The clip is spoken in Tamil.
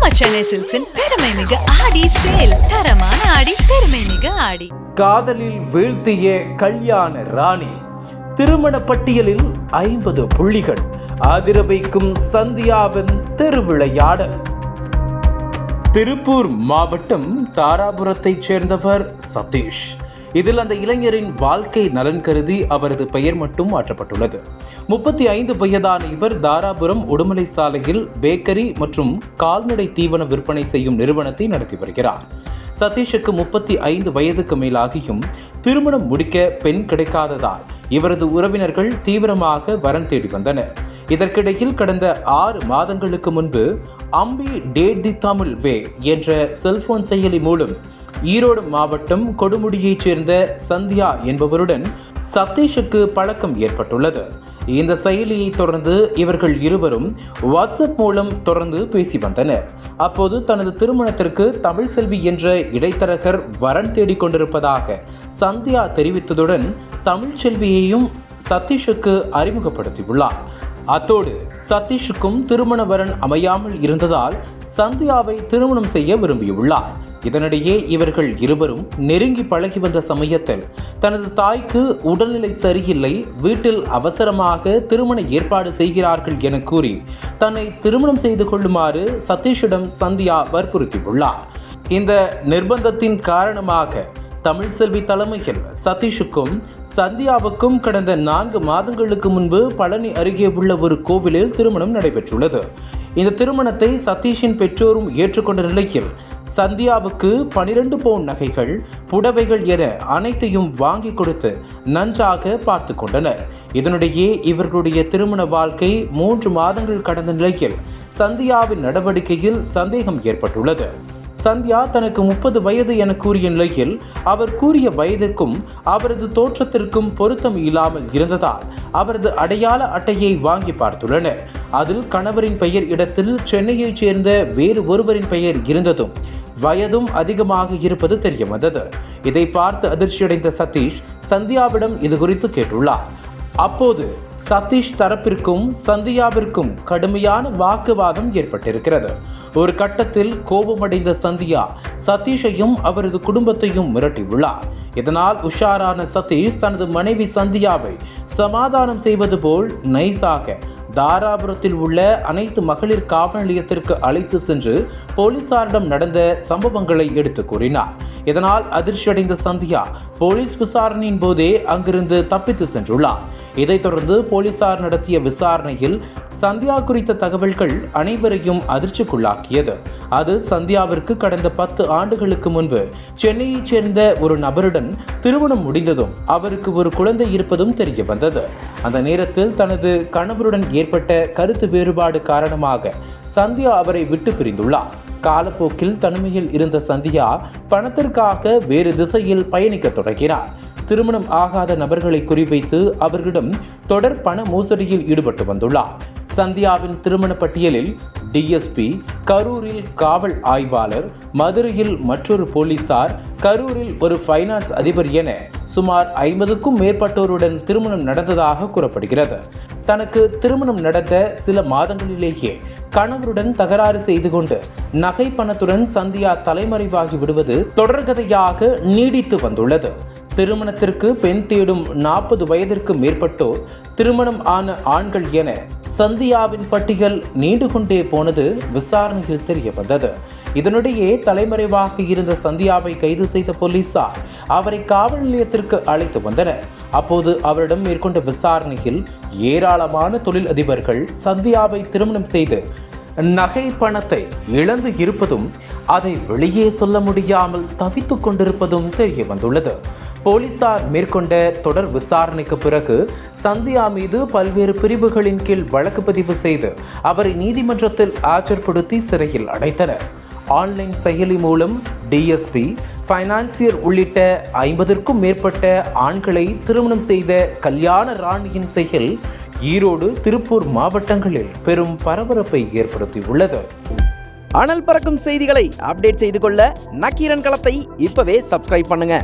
நம்ம சென்னை சில்க்ஸின் பெருமை மிகு ஆடி சேல் தரமான ஆடி பெருமை மிகு ஆடி. காதலில் வீழ்த்திய கல்யாண ராணி திருமண பட்டியலில் ஐம்பது புள்ளிகள் அதிர வைக்கும் சந்தியாவின் திருவிளையாடல். திருப்பூர் மாவட்டம் தாராபுரத்தைச் சேர்ந்தவர் சதீஷ். இதில் அந்த இளைஞரின் வாழ்க்கை நலன் கருதி அவரது பெயர் மட்டும் மாற்றப்பட்டுள்ளது. முப்பத்தி ஐந்து வயதான இவர் தாராபுரம் உடுமலை சாலையில் பேக்கரி மற்றும் கால்நடை தீவன விற்பனை செய்யும் நிறுவனத்தை நடத்தி வருகிறார். சதீஷுக்கு முப்பத்தி ஐந்து வயதுக்கு மேலாகியும் திருமணம் முடிக்க பெண் கிடைக்காததால் இவரது உறவினர்கள் தீவிரமாக வரன் தேடி வந்தனர். இதற்கிடையில் கடந்த ஆறு மாதங்களுக்கு முன்பு அம்பி டேட் தி தமிழ் வே என்ற செல்போன் செயலி மூலம் ஈரோடு மாவட்டம் கொடுமுடியைச் சேர்ந்த சந்தியா என்பவருடன் சதீஷுக்கு பழக்கம் ஏற்பட்டுள்ளது. இந்த செயலியை தொடர்ந்து இவர்கள் இருவரும் வாட்ஸ்அப் மூலம் தொடர்ந்து பேசி வந்தனர். அப்போது தனது திருமணத்திற்கு தமிழ் செல்வி என்ற இடைத்தரகர் வரன் தேடிக்கொண்டிருப்பதாக சந்தியா தெரிவித்ததுடன் தமிழ் செல்வியையும் சதீஷுக்கு அறிமுகப்படுத்தியுள்ளார். அத்தோடு சதீஷுக்கும் திருமண வரன் அமையாமல் இருந்ததால் சந்தியாவை திருமணம் செய்ய விரும்பியுள்ளார். இதனிடையே இவர்கள் இருவரும் நெருங்கி பழகி வந்த சமயத்தில் தனது தாய்க்கு உடல்நிலை சரியில்லை வீட்டில் அவசரமாக திருமண ஏற்பாடு செய்கிறார்கள் என கூறி தன்னை திருமணம் செய்து கொள்ளுமாறு சதீஷிடம் சந்தியா வற்புறுத்தியுள்ளார். இந்த நிர்பந்தத்தின் காரணமாக தமிழ் செல்வி தலைமையில் சதீஷுக்கும் சந்தியாவுக்கும் கடந்த நான்கு மாதங்களுக்கு முன்பு பழனி அருகே உள்ள ஒரு கோவிலில் திருமணம் நடைபெற்றுள்ளது. இந்த திருமணத்தை சதீஷின் பெற்றோரும் ஏற்றுக்கொண்ட நிலையில் சந்தியாவுக்கு பனிரெண்டு பவுன் நகைகள் புடவைகள் என அனைத்தையும் வாங்கி கொடுத்து நன்றாக பார்த்து கொண்டனர். இதனிடையே இவர்களுடைய திருமண வாழ்க்கை மூன்று மாதங்கள் கடந்த நிலையில் சந்தியாவின் நடவடிக்கையில் சந்தேகம் ஏற்பட்டுள்ளது. சந்தியா தனக்கு முப்பது வயது என கூறிய நிலையில் அவர் கூறிய வயதுக்கும் அவரது தோற்றத்திற்கும் பொருத்தம் இல்லாமல் இருந்ததால் அவரது அடையாள அட்டையை வாங்கி பார்த்துள்ளனர். அதில் கணவரின் பெயர் இடத்தில் சென்னையைச் சேர்ந்த வேறு ஒருவரின் பெயர் இருந்ததும் வயதும் அதிகமாக இருப்பது தெரிய வந்தது இதை பார்த்து அதிர்ச்சியடைந்த சதீஷ் சந்தியாவிடம் இது குறித்து கேட்டுள்ளார். அப்போது சதீஷ் தரப்பிற்கும் சந்தியாவிற்கும் கடுமையான வாக்குவாதம் ஏற்பட்டிருக்கிறது. ஒரு கட்டத்தில் கோபமடைந்த சந்தியா சதீஷையும் அவரது குடும்பத்தையும் மிரட்டியுள்ளார். இதனால் உஷாரான சதீஷ் தனது மனைவி சந்தியாவை சமாதானம் செய்வது போல் நைஸாக தாராபுரத்தில் உள்ள அனைத்து மகளிர் காவல் நிலையத்திற்கு அழைத்து சென்று போலீசாரிடம் நடந்த சம்பவங்களை எடுத்து கூறினார். இதனால் அதிர்ச்சியடைந்த சந்தியா போலீஸ் விசாரணையின் போதே அங்கிருந்து தப்பித்து சென்றுள்ளார். இதைத் தொடர்ந்து போலீசார் நடத்திய விசாரணையில் சந்தியா குறித்த தகவல்கள் அனைவரையும் அதிர்ச்சிக்குள்ளாக்கியது. அது சந்தியாவிற்கு கடந்த பத்து ஆண்டுகளுக்கு முன்பு சென்னையைச் சேர்ந்த ஒரு நபருடன் திருமணம் முடிந்ததும் அவருக்கு ஒரு குழந்தை இருப்பதும் தெரிய வந்தது. அந்த நேரத்தில் தனது கணவருடன் ஏற்பட்ட கருத்து வேறுபாடு காரணமாக சந்தியா அவரை விட்டு பிரிந்துள்ளார். காலப்போக்கில் தனிமையில் இருந்த சந்தியா பணத்திற்காக வேறு திசையில் பயணிக்க தொடங்கினார். திருமணம் ஆகாத நபர்களை குறிவைத்து அவர்களிடம் தொடர் பண மோசடியில் ஈடுபட்டு வந்துள்ளார். சந்தியாவின் திருமண பட்டியலில் டிஎஸ்பி கரூரில் காவல் ஆய்வாளர் மதுரையில் மற்றொரு போலீசார் கரூரில் ஒரு ஃபைனான்ஸ் அதிபர் என சுமார் ஐம்பதுக்கும் மேற்பட்டோருடன் திருமணம் நடந்ததாக கூறப்படுகிறது. தனக்கு திருமணம் நடந்த சில மாதங்களிலேயே கணவருடன் தகராறு செய்து கொண்டு நகை பணத்துடன் சந்தியா தலைமறைவாகி விடுவது தொடர்கதையாக நீடித்து வந்துள்ளது. திருமணத்திற்கு பெண் தேடும் நாற்பது வயதிற்கு மேற்பட்டோர் திருமணம் ஆன ஆண்கள் என சந்தியாவின் பட்டியல் நீண்டு கொண்டே போனது விசாரணையில் தெரிய வந்தது இதனிடையே தலைமறைவாக இருந்த சந்தியாவை கைது செய்த போலீசார் அவரை காவல் நிலையத்திற்கு அழைத்து வந்தனர். அப்போது அவரிடம் மேற்கொண்ட விசாரணையில் ஏராளமான தொழில் அதிபர்கள் சந்தியாவை திருமணம் செய்து நகை பணத்தை இழந்து இருப்பதும் அதை வெளியே சொல்ல முடியாமல் தவித்துக் கொண்டிருப்பதும் தெரிய வந்துள்ளது போலீசார் மேற்கொண்ட தொடர் விசாரணைக்கு பிறகு சந்தியா மீது பல்வேறு பிரிவுகளின் கீழ் வழக்கு பதிவு செய்து அவரை நீதிமன்றத்தில் ஆஜர்படுத்தி சிறையில் அடைத்தனர். ஆன்லைன் செயலி மூலம் டிஎஸ்பி ஃபைனான்சியர் உள்ளிட்ட ஐம்பதற்கும் மேற்பட்ட ஆண்களை திருமணம் செய்த கல்யாண ராணியின் செயல் ஈரோடு திருப்பூர் மாவட்டங்களில் பெரும் பரபரப்பை ஏற்படுத்தியுள்ளது. அனல் பறக்கும் செய்திகளை அப்டேட் செய்து கொள்ள நக்கீரன் களத்தை இப்பவே சப்ஸ்கிரைப் பண்ணுங்க.